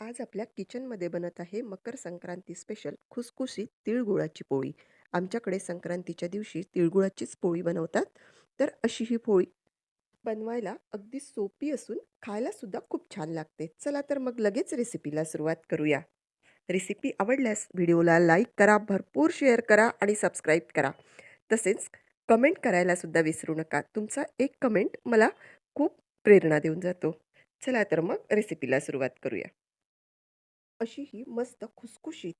आज आपल्या किचनमध्ये बनत आहे मकर संक्रांती स्पेशल खुसखुशीत तिळगुळाची पोळी. आमच्याकडे संक्रांतीच्या दिवशी तिळगुळाचीच पोळी बनवतात. तर अशी ही पोळी बनवायला अगदी सोपी असून खायला सुद्धा खूप छान लागते. चला तर मग लगेच रेसिपीला सुरुवात करूया. रेसिपी आवडल्यास व्हिडिओला लाईक करा भरपूर शेअर करा आणि सबस्क्राईब करा. तसेच कमेंट करायला सुद्धा विसरू नका. तुमचा एक कमेंट मला खूप प्रेरणा देऊन जातो. चला तर मग रेसिपीला सुरुवात करूया. अशी ही मस्त खुसखुशीत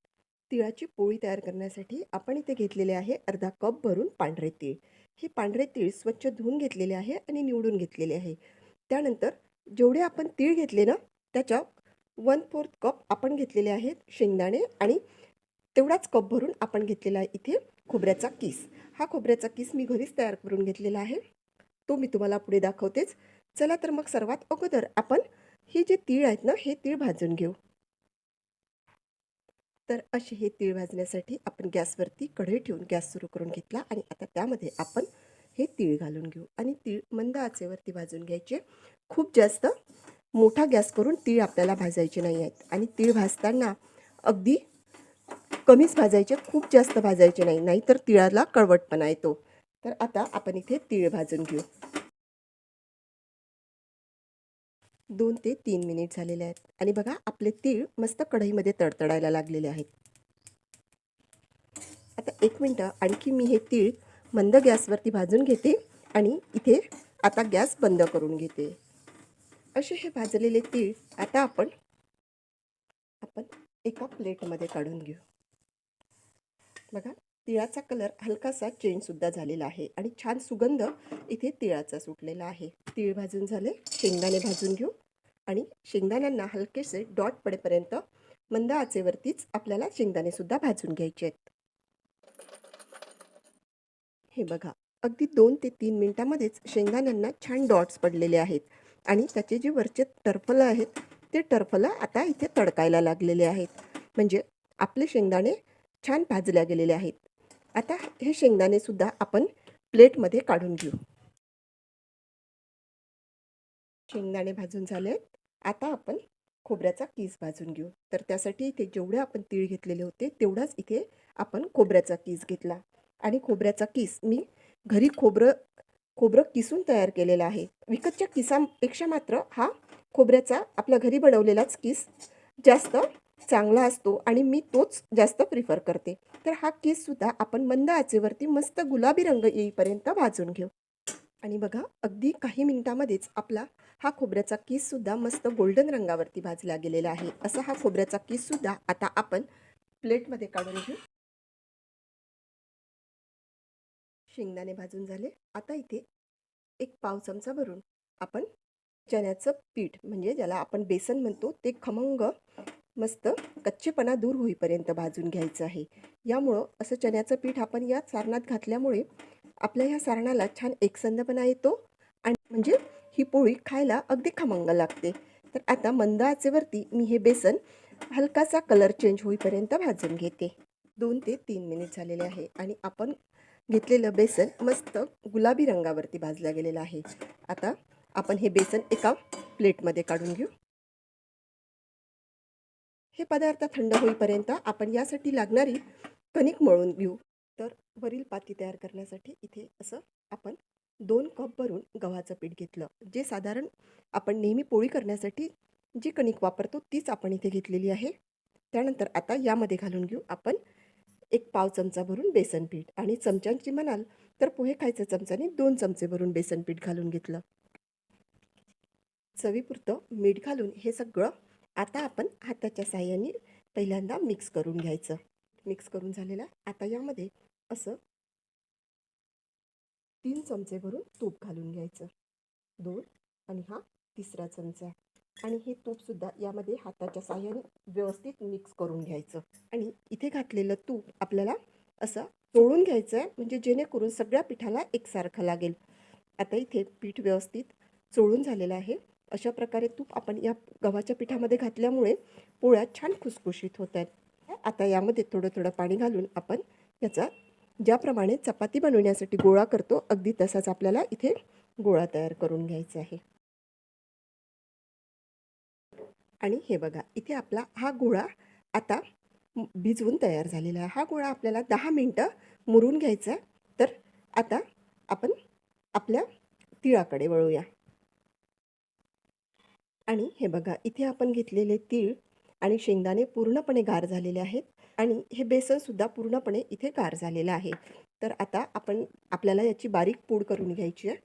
तिळाची पोळी तयार करण्यासाठी आपण इथे घेतलेले आहे अर्धा कप भरून पांढरे तीळ. हे पांढरे तीळ स्वच्छ धुवून घेतलेले आहे आणि निवडून घेतलेले आहे. त्यानंतर जेवढे आपण तीळ घेतले ना त्याच्या वन फोर्थ कप आपण घेतलेले आहेत शेंगदाणे आणि तेवढाच कप भरून आपण घेतलेला आहे इथे खोबऱ्याचा किस. हा खोबऱ्याचा किस मी घरीच तयार करून घेतलेला आहे. तो मी तुम्हाला पुढे दाखवतेच. चला तर मग सर्वात अगोदर आपण हे जे तीळ आहेत ना हे तीळ भाजून घेऊ. तर असे हे तीळ भाजण्यासाठी आपण गॅसवरती कढई ठेवून गॅस सुरू करून घेतला आणि आता त्यामध्ये आपण हे तीळ घालून घेऊ. आणि तीळ मंद आचेवरती भाजून घ्यायचे. खूप जास्त मोठा गॅस करून तीळ आपल्याला भाजायचे नाही आहेत. आणि तीळ भाजताना अगदी कमीच भाजायचे खूप जास्त भाजायचे नाही. नाहीतर तिळाला कळवटपणा येतो. तर आता आपण इथे तीळ भाजून घेऊ. दोन ते तीन मिनिट झालेले आहेत. आणि बघा आपले तीळ मस्त कढईमध्ये तडतडायला लागलेले आहेत. आता एक मिनटं आणखी मी हे तीळ मंद गॅसवरती भाजून घेते आणि इथे आता गॅस बंद करून घेते. असे हे भाजलेले तीळ आता आपण आपण एका प्लेटमध्ये काढून घेऊ. बघा तिळाचा कलर हलकासा चेंजसुद्धा झालेला आहे आणि छान सुगंध इथे तिळाचा सुटलेला आहे. तीळ भाजून झाले शेंगदाणे भाजून घेऊ आणि शेंगदाण्यांना हलकेसे डॉट पडेपर्यंत मंद आचेवरतीच आपल्याला शेंगदाणेसुद्धा भाजून घ्यायचे आहेत. हे बघा अगदी दोन ते तीन मिनटामध्येच शेंगदाण्यांना छान डॉट्स पडलेले आहेत आणि त्याचे जे वरचे टरफलं आहेत ते टरफलं आता इथे तडकायला लागलेले आहेत. म्हणजे आपले शेंगदाणे छान भाजल्या गेलेले आहेत. आता हे शेंगदाणेसुद्धा आपण प्लेटमध्ये काढून घेऊ. शेंगदाणे भाजून झाले आता आपण खोबऱ्याचा कीस भाजून घेऊ. तर त्यासाठी इथे जेवढे आपण तीळ घेतलेले होते तेवढाच इथे आपण खोबऱ्याचा कीस घेतला. आणि खोबऱ्याचा कीस मी घरी खोबरं खोबरं किसून तयार केलेलं आहे. विकतच्या किसांपेक्षा मात्र हा खोबऱ्याचा आपल्या घरी बनवलेलाच किस जास्त चांगला असतो आणि मी तोच जास्त प्रिफर करते. तर हा केससुद्धा आपण मंद आचेवरती मस्त गुलाबी रंग येईपर्यंत भाजून घेऊ. आणि बघा अगदी काही मिनिटामध्येच आपला हा खोबऱ्याचा केससुद्धा मस्त गोल्डन रंगावरती भाजला गेलेला आहे. असा हा खोबऱ्याचा केससुद्धा आता आपण प्लेटमध्ये काढून घेऊ. शेंगदाणे भाजून झाले. आता इथे एक पाव चमचा भरून आपण चण्याचं पीठ म्हणजे ज्याला आपण बेसन म्हणतो ते खमंग मस्त कच्चेपणा दूर होईपर्यंत भाजून घ्यायचं आहे. यामुळं असं चण्याचं पीठ आपण या सारणात घातल्यामुळे आपल्या ह्या सारणाला छान एकसंधपणा येतो आणि म्हणजे ही पोळी खायला अगदी खमंग लागते. तर आता मंद आचेवरती मी हे बेसन हलकासा कलर चेंज होईपर्यंत भाजून घेते. दोन ते तीन मिनिट झालेले आहे आणि आपण घेतलेलं बेसन मस्त गुलाबी रंगावरती भाजलं गेलेलं आहे. आता आपण हे बेसन एका प्लेटमध्ये काढून घेऊ. हे पदार्थ थंड होईपर्यंत आपण यासाठी लागणारी कणिक मळून घेऊ. तर वरील पाती तयार करण्यासाठी इथे असं आपण दोन कप भरून गव्हाचं पीठ घेतलं. जे साधारण आपण नेहमी पोळी करण्यासाठी जी कणिक वापरतो तीच आपण इथे घेतलेली आहे. त्यानंतर आता यामध्ये घालून घेऊ आपण एक पाव चमचा भरून बेसन पीठ. आणि चमच्यांची म्हणाल तर पोहे खायच्या चमच्याने दोन चमचे भरून बेसन पीठ घालून घेतलं. चवीपुरतं मीठ घालून हे सगळं आता आपण हाताच्या साह्याने पहिल्यांदा मिक्स करून घ्यायचं. मिक्स करून झालेलं आता यामध्ये असं तीन चमचे भरून तूप घालून घ्यायचं. दोन आणि हा तिसरा चमचा. आणि हे तूपसुद्धा यामध्ये हाताच्या साह्याने व्यवस्थित मिक्स करून घ्यायचं. आणि इथे घातलेलं तूप आपल्याला असं चोळून घ्यायचं आहे म्हणजे जेणेकरून सगळ्या पिठाला एकसारखं लागेल. आता इथे पीठ व्यवस्थित चोळून झालेलं आहे. अशा प्रकारे तूप आपण या गव्हाच्या पिठामध्ये घातल्यामुळे पोळ्या छान खुसखुशीत होत आहेत आता यामध्ये थोडं थोडं पाणी घालून आपण याचा ज्याप्रमाणे चपाती बनवण्यासाठी गोळा करतो अगदी तसाच आपल्याला इथे गोळा तयार करून घ्यायचा आहे. आणि हे बघा इथे आपला हा गोळा आता भिजवून तयार झालेला आहे. हा गोळा आपल्याला दहा मिनटं मुरून घ्यायचा तर आता आपण आपल्या तिळाकडे वळूया. आणि हे बघा इथे आपण घेतलेले तीळ आणि शेंगदाणे पूर्णपणे गार झालेले आहेत आणि हे बेसनसुद्धा पूर्णपणे इथे गार झालेलं आहे. तर आता आपण आपल्याला याची बारीक पूड करून घ्यायची आहे.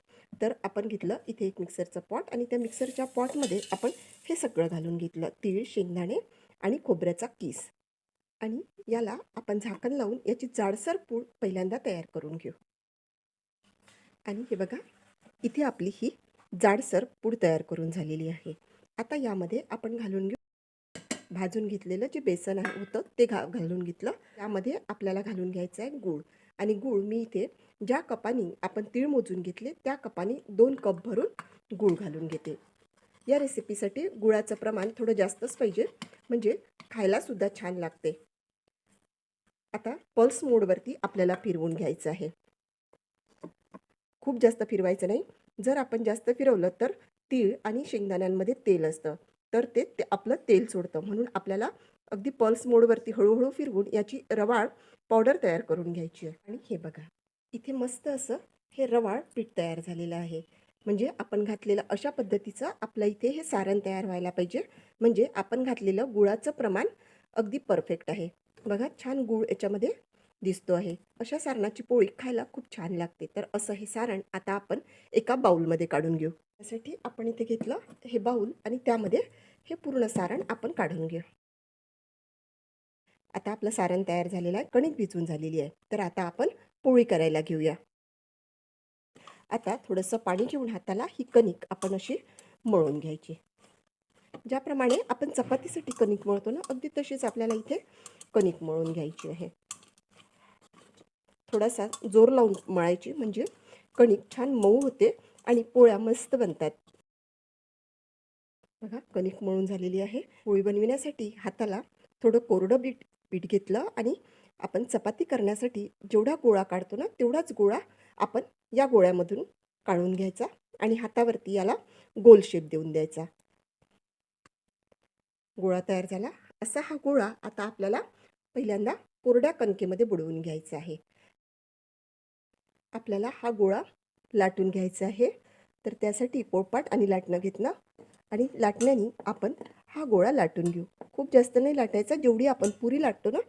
तर आपण घेतलं इथे एक मिक्सरचं पॉट आणि त्या मिक्सरच्या पॉटमध्ये आपण हे सगळं घालून घेतलं तीळ शेंगदाणे आणि खोबऱ्याचा किस. आणि याला आपण झाकण लावून याची जाडसर पूड पहिल्यांदा तयार करून घेऊ. आणि हे बघा इथे आपली ही जाडसर पूड तयार करून झालेली आहे. आता यामध्ये आपण घालून घेऊ. भाजून घेतलेलं जे बेसन होतं ते घा घालून घेतलं. त्यामध्ये आपल्याला घालून घ्यायचं आहे गूळ. आणि गूळ मी इथे ज्या कपानी आपण तीळ मोजून घेतले त्या कपानी दोन कप भरून गूळ घालून घेते. या रेसिपीसाठी गुळाचं प्रमाण थोडं जास्तच पाहिजे. म्हणजे खायलासुद्धा छान लागते. आता पल्स मोडवरती आपल्याला फिरवून घ्यायचं आहे. खूप जास्त फिरवायचं नाही. जर आपण जास्त फिरवलं तर तीळ आणि शेंगदाण्यांमध्ये तेल असतं. तर ते ते आपलं तेल सोडतं. म्हणून आपल्याला अगदी पल्स मोडवरती हळूहळू फिरवून याची रवाळ पावडर तयार करून घ्यायची आहे. आणि हे बघा इथे मस्त असं हे रवाळ पीठ तयार झालेलं आहे. म्हणजे आपण घातलेलं अशा पद्धतीचं आपलं इथे हे सारण तयार व्हायला पाहिजे. म्हणजे आपण घातलेलं गुळाचं प्रमाण अगदी परफेक्ट आहे. बघा छान गूळ याच्यामध्ये दिसतो आहे. अशा सारणाची पोळी खायला खूप छान लागते. तर असं हे सारण आता आपण एका बाऊलमध्ये काढून घेऊ. त्यासाठी आपण इथे घेतलं हे बाऊल आणि त्यामध्ये हे पूर्ण सारण आपण काढून घेऊ. आता आपलं सारण तयार झालेलं आहे. कणिक भिजून झालेली आहे. तर आता आपण पोळी करायला घेऊया. आता थोडंसं पाणी घेऊन हाताला ही कणिक आपण अशी मळून घ्यायची. ज्याप्रमाणे आपण चपातीसाठी कणिक मळतो ना अगदी तशीच आपल्याला इथे कणिक मळून घ्यायची आहे. थोडासा जोर लावून मळायची. म्हणजे कणिक छान मऊ होते आणि पोळ्या मस्त बनतात. बघा कणिक मळून झालेली आहे. पोळी बनविण्यासाठी हाताला थोडं कोरडं बीट पीठ घेतलं आणि आपण चपाती करण्यासाठी जेवढा गोळा काढतो ना तेवढाच गोळा आपण या गोळ्यामधून काढून घ्यायचा आणि हातावरती याला गोल शेप देऊन द्यायचा. गोळा तयार झाला. असा हा गोळा आता आपल्याला पहिल्यांदा कोरड्या कणकेमध्ये बुडवून घ्यायचा आहे. आपल्याला हा गोळा लाटून घ्यायचा आहे. तर त्यासाठी पोळपाट आणि लाटणं घेतलं. आणि लाटण्याने आपण हा गोळा लाटून घेऊ. खूप जास्त नाही लाटायचा. जेवढी आपण पुरी लाटतो ना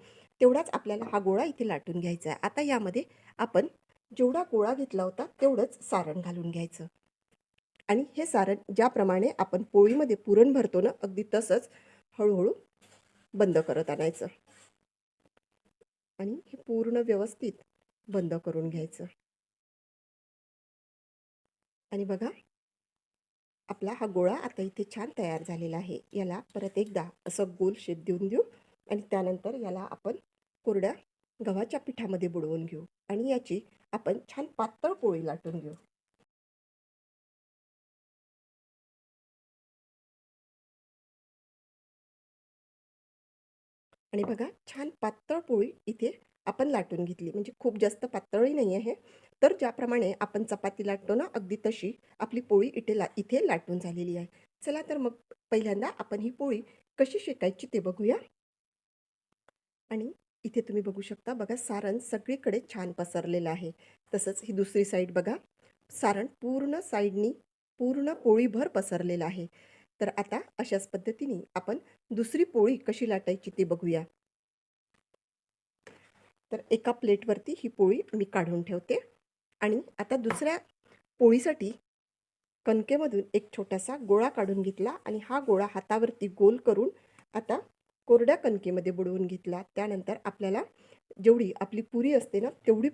तेवढाच आपल्याला हा गोळा इथे लाटून घ्यायचा आहे. आता यामध्ये आपण जेवढा गोळा घेतला होता तेवढंच सारण घालून घ्यायचं. आणि हे सारण ज्याप्रमाणे आपण पोळीमध्ये पुरण भरतो ना अगदी तसंच हळूहळू बंद करत आणायचं. आणि हे पूर्ण व्यवस्थित बंद करून घ्यायचं. आणि बघा आपला हा गोळा आता इथे छान तयार झालेला आहे. याला परत एकदा असं गोल शेप देऊन देऊ आणि त्यानंतर याला आपण कोरड्या गव्हाच्या पिठामध्ये बुडवून घेऊ आणि याची आपण छान पातळ पोळी लाटून घेऊ. आणि बघा छान पातळ पोळी इथे आपण लाटून घेतली. म्हणजे खूप जास्त पातळही नाही आहे. तर ज्याप्रमाणे आपण चपाती लाटतो ना अगदी तशी आपली पोळी इथे ला इथे लाटून झालेली आहे. चला तर मग पहिल्यांदा आपण ही पोळी कशी शेकायची ते बघूया. आणि इथे तुम्ही बघू शकता बघा सारण सगळीकडे छान पसरलेलं आहे. तसंच ही दुसरी साईड बघा. सारण पूर्ण साईडनी पूर्ण पोळीभर पसरलेलं आहे. तर आता अशाच पद्धतीने आपण दुसरी पोळी कशी लाटायची ते बघूया. तर एका प्लेटवरती ही पोळी मी काढून ठेवते. आणि आता दुसऱ्या पोळीसाठी कणकेमधून एक छोटासा गोळा काढून घेतला आणि हा गोळा हातावरती गोल करून आता कोरड्या कणकेमध्ये बुडवून घेतला. त्यानंतर आपल्याला जेवढी आपली पुरी असते ना तेवढी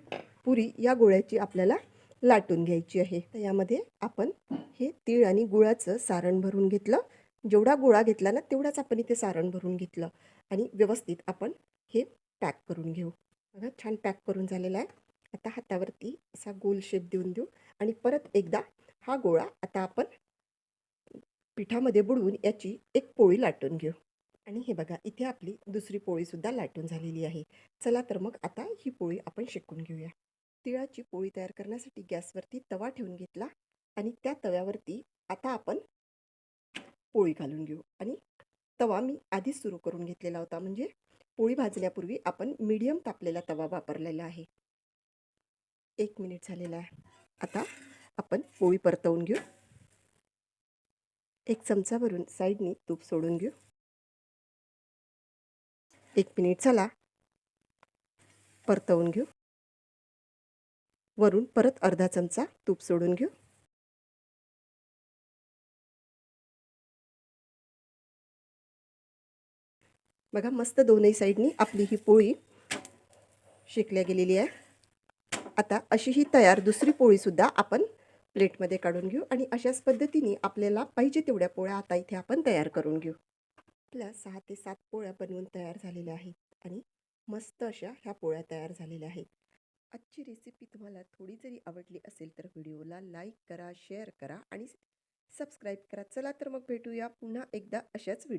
पुरी या गोळ्याची आपल्याला लाटून घ्यायची आहे. तर यामध्ये आपण हे तीळ आणि गुळाचं सारण भरून घेतलं. जेवढा गोळा घेतला ना तेवढाच आपण इथे सारण भरून घेतलं. आणि व्यवस्थित आपण हे पॅक करून घेऊ. बघा छान पॅक करून झालेला आहे. आता हातावरती असा गोल शेप देऊन देऊ. आणि परत एकदा हा गोळा आता आपण पिठामध्ये बुडवून याची एक पोळी लाटून घेऊ. आणि हे बघा इथे आपली दुसरी पोळीसुद्धा लाटून झालेली आहे. चला तर मग आता ही पोळी आपण शेकून घेऊया. तिळाची पोळी तयार करण्यासाठी गॅसवरती तवा ठेवून घेतला. आणि त्या तव्यावरती आता आपण पोळी घालून घेऊ. आणि तवा मी आधीच सुरू करून घेतलेला होता. म्हणजे पोळी भाजण्यापूर्वी आपण मीडियम तापलेला तवा वापरलेला आहे. एक मिनिट झालेला आहे. आता आपण पोळी परतवून घेऊ. एक चमचाभरून साईडनी तूप सोडून घेऊ. एक मिनिट झाला. परतवून घेऊ. वरून परत अर्धा चमचा तूप सोडून घेऊ. बघा मस्त दोनही साईडनी आपली ही पोळी शेकल्या गेलेली आहे. आता अशी ही तयार दुसरी पोळीसुद्धा आपण प्लेटमध्ये काढून घेऊ आणि अशाच पद्धतीने आपल्याला पाहिजे तेवढ्या पोळ्या आता इथे आपण तयार करून घेऊ. आपल्या सहा ते सात पोळ्या बनवून तयार झालेल्या आहेत आणि मस्त अशा ह्या पोळ्या तयार झालेल्या आहेत. आजची रेसिपी तुम्हाला थोडी जरी आवडली असेल तर व्हिडिओला लाईक करा शेअर करा आणि सबस्क्राईब करा. चला तर मग भेटूया पुन्हा एकदा अशाच व्हिडिओ